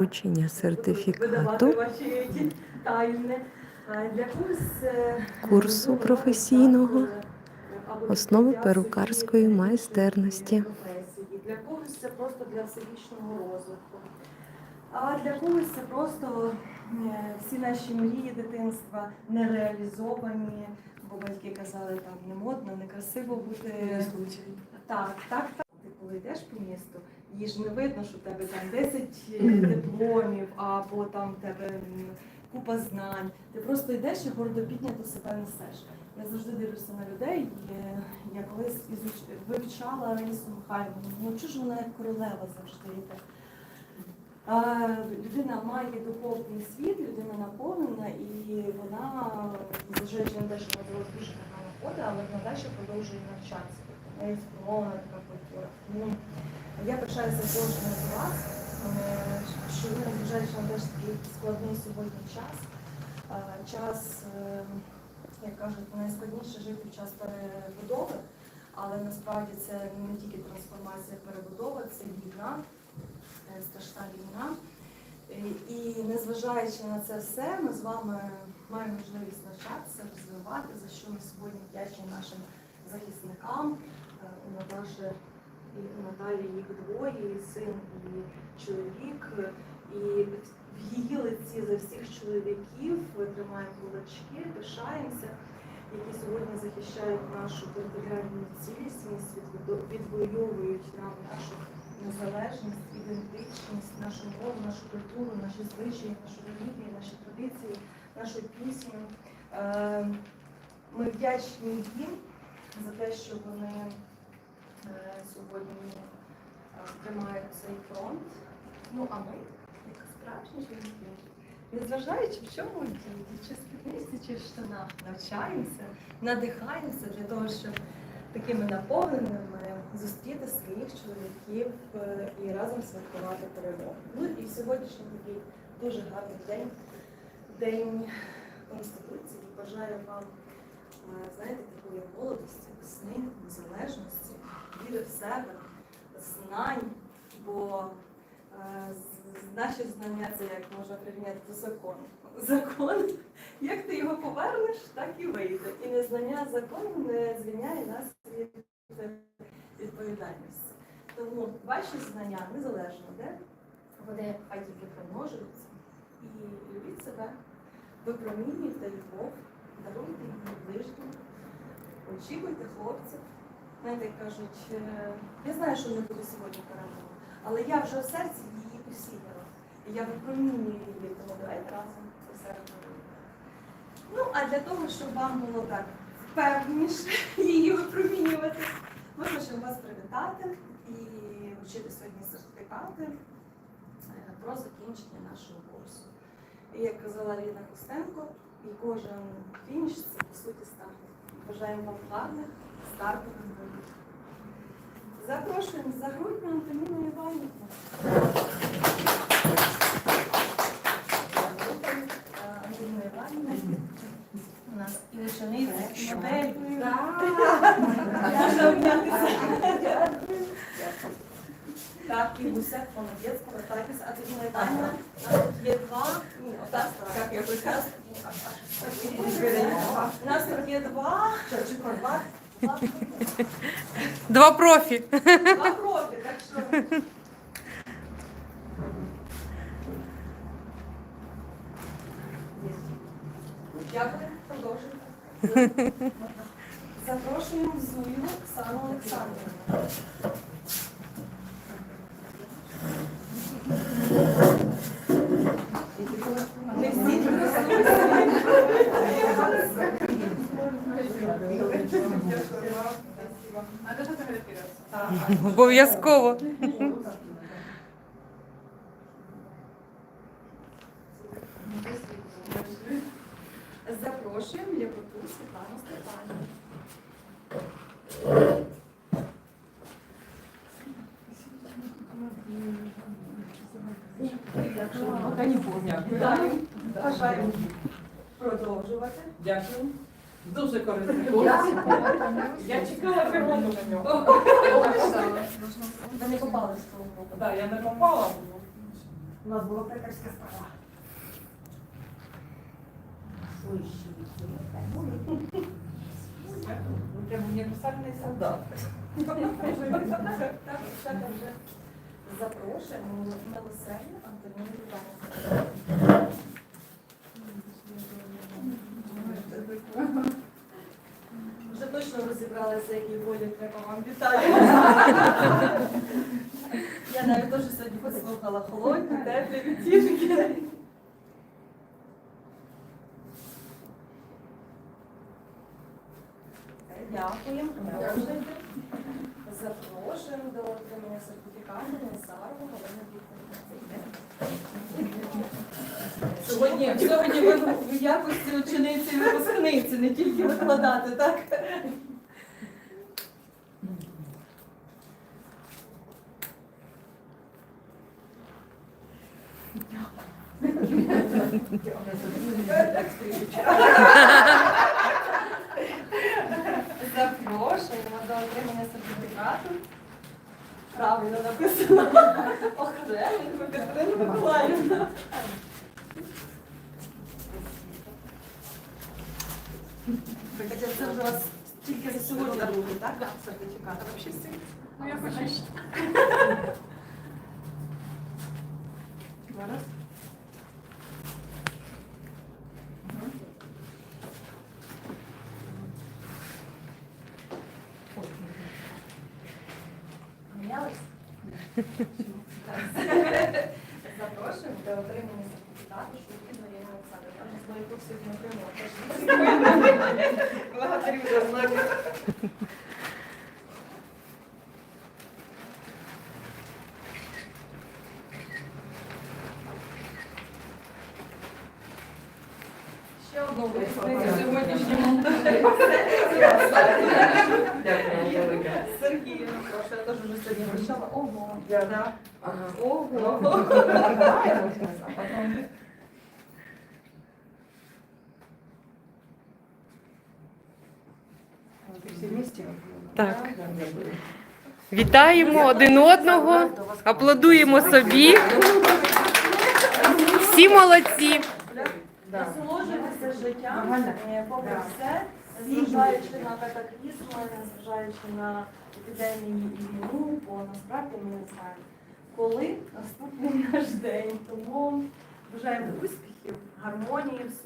Вручення видавати сертифікату Курсу професійного е, або «Основи перукарської майстерності». Для когось це просто для всебічного розвитку. А для когось це просто е, всі наші мрії дитинства не реалізовані, бо батьки казали, там не модно, не красиво бути. Так, так, так. Ти коли йдеш по місту, їй ж не видно, що в тебе там 10 дипломів або там в тебе купа знань. Ти просто йдеш і гордо піднято себе несеш. Я завжди дивлюся на людей. І е, я колись ізуч... вивчала Раїсу Михайловну. Ну чого ж вона як королева завжди йде? А, людина має духовний світ, людина наповнена, і вона, зважаючи на те, що вона дуже погано ходить, але вона далі продовжує навчатися. Тобто неї сформована така культура. Я пишаюся кожним з вас, е, що ви, незважаючи на те, що такий складний сьогодні час, е, час, е, як кажуть, найскладніше жити в час перебудови, але насправді це не тільки трансформація, перебудова, це війна страшна війна. І незважаючи на це все, ми з вами маємо можливість навчатися, розвивати, за що ми сьогодні вдячні нашим захисникам. Е, У Наташі і у Наталі їх двоє, і син, і чоловік. І в її лиці за всіх чоловіків тримаємо кулачки, пишаємося, які сьогодні захищають нашу територіальну цілісність, відвоюють нам нашу незалежність, ідентичність, нашу мову, нашу культуру, наші звичаї, нашу релігію, наші традиції, нашу пісню. Е, Ми вдячні їм за те, що вони сьогодні е, тримають цей фронт. Ну а ми, як справжні жінки, незважаючи в чому чи спідниці, чи в штанах, навчаємося, надихаємося для того, щоб такими наповненими зустріти своїх чоловіків е, і разом святкувати перемогу. Ну і сьогоднішній такий дуже гарний день, день Конституції. Бажаю вам, е, знаєте, такої молодості, весни, незалежності, віри в себе, знань, бо е, наші знання це як можна прирівняти до закону. Закон, як ти його повернеш, так і вийде. І незнання закону не звільняє нас від е, відповідальності. Тому ваші знання незалежно де, вони хай тільки примножуються. І любіть себе, випромінюйте любов, даруйте її ближнім, очікуйте хлопців. Знаєте, як кажуть, е, я знаю, що не буде сьогодні перемога, але я вже в серці її посіяла. І я випромінюю її, тому давайте разом це робимо. Ну, а для того, щоб вам було так впевненіше її випромінювати, ми хочемо вас привітати і вручити сьогодні сертифікати е, про закінчення нашого курсу. І як казала Ліна Костенко, і кожен фініш це по суті старт. Бажаємо вам гарних стартових боїв. Запрошуємо за грудню Антоніну Іванівну. Антоніна Іванівна. У нас і учениця, і модель. Так, і гусек, молодець, повертайтеся. А тоді Іванівна, у нас тут є два, ні, отак, як я приказ. У нас тут є два, два, два, Два профі. два профі, так що. Дякую, продовжуємо. Запрошуємо Зую Оксану Олександрівну. Обов'язково. Запрошуємо Ляпоту Світлану Степанівну. Пока не помню. Бажаємо продовжувати. Дякую. Дуже корисний курс. Я чекала прямо на нього. Ви не попали в свою групу. Так, я не попала. У нас була пекарська справа. Ви прям універсальний солдат. Запрошуємо на веселье Антоніну Івановну. Вже точно розібралися, які волі треба вам вітати. Я навіть теж сьогодні послухала холодні, теплі відтінки. Дякуємо. Запрошуємо до отримання сертифікату Назару Галина Вікторівна. Сьогодні, сьогодні ви в якості учениці і випускниці, не тільки викладати, так? Запрошуємо сертифікату. Правильно написано. Охрененко Катерина Миколаївна. Хоча це вже у вас тільки за сьогодні другий, так? Сертифікат. А взагалі всі? Ну, я хочу ще. Зараз. Запрошуємо до отримання сертифікату Шурки Марії Олександрівни. Я з моїх курсів не отримала. Благодарю за знак. Ще одну випускницю сьогоднішньому. Велике. Я теж вже сьогодні прийшла. Ого. Ого. Так. Вітаємо один одного, аплодуємо собі. Всі молодці. Життям, е, попри все, незважаючи на катаклізми, незважаючи на епідемії і війну, бо насправді ми не знаємо, коли наступний наш день. Тому бажаємо успіхів, гармонії в